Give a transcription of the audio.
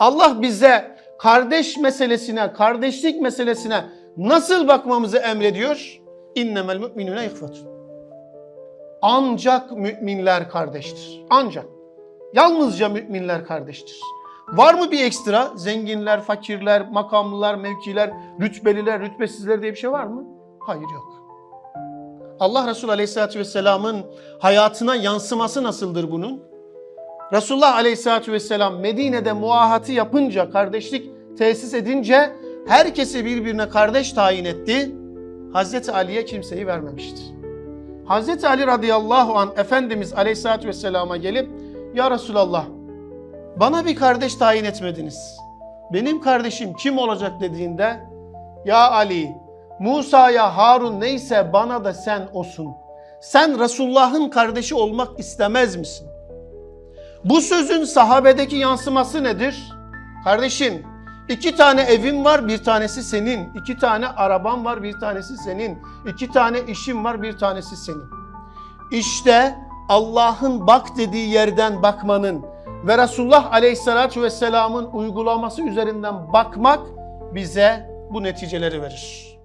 Allah bize kardeş meselesine, kardeşlik meselesine nasıl bakmamızı emrediyor? İnnemel müminune ihvetun. Ancak müminler kardeştir. Ancak. Yalnızca müminler kardeştir. Var mı bir ekstra? Zenginler, fakirler, makamlılar, mevkiler, rütbeliler, rütbesizler diye bir şey var mı? Hayır yok. Allah Resulü Aleyhisselatü Vesselam'ın hayatına yansıması nasıldır bunun? Resulullah Aleyhisselatü Vesselam Medine'de muahatı yapınca, kardeşlik tesis edince herkesi birbirine kardeş tayin etti. Hazreti Ali'ye kimseyi vermemiştir. Hazreti Ali radıyallahu an Efendimiz Aleyhisselatü Vesselam'a gelip Ya Resulallah bana bir kardeş tayin etmediniz. Benim kardeşim kim olacak dediğinde Ya Ali Musa'ya Harun neyse bana da sen olsun. Sen Resulullah'ın kardeşi olmak istemez misin? Bu sözün sahabedeki yansıması nedir? Kardeşim iki tane evim var bir tanesi senin. iki tane araban var bir tanesi senin. iki tane işim var bir tanesi senin. İşte Allah'ın bak dediği yerden bakmanın ve Resulullah Aleyhisselatü Vesselam'ın uygulaması üzerinden bakmak bize bu neticeleri verir.